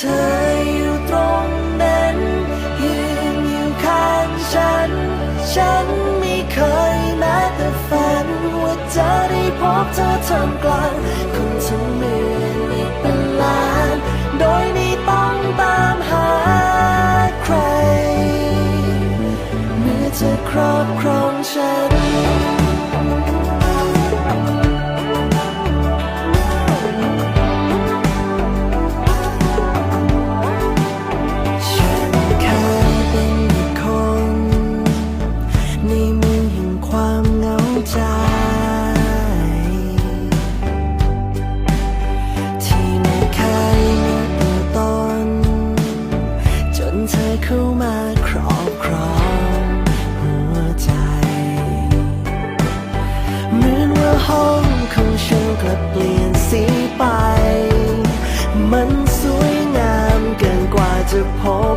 ธออยู่ตรงนั้นยืนอยู่ข้างฉัน ฉันไม่เคยแม้แต่ฝันว่าจะได้พบเธอทำกลางคนจำนวนอีกเป็นล้าน โดยไม่ต้องตามหาใคร เมื่อเธอครอบครองฉัน ห้องของฉันกลับเปลี่ยนสีไป มันสวยงามเกินกว่าจะพบ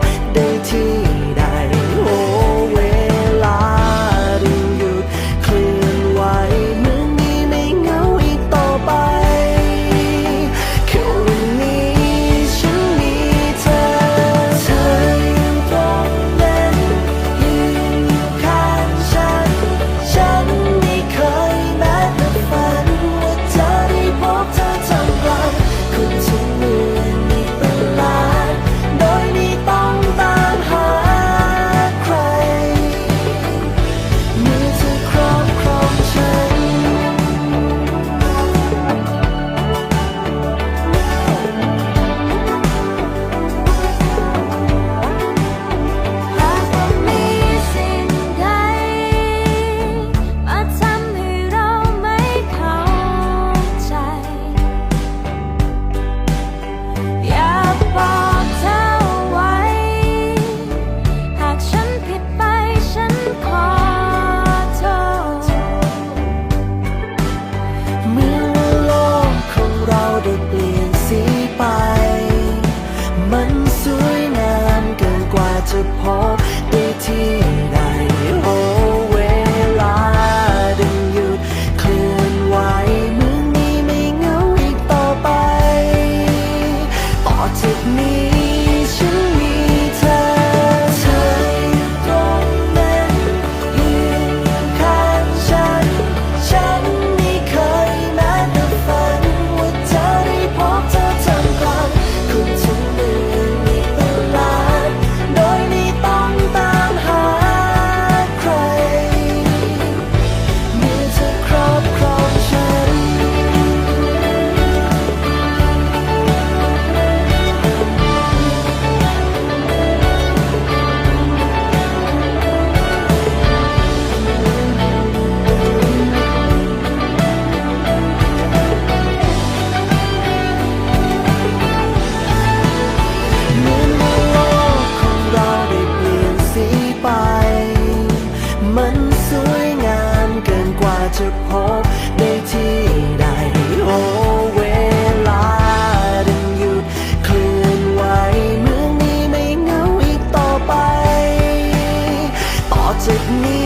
可。take me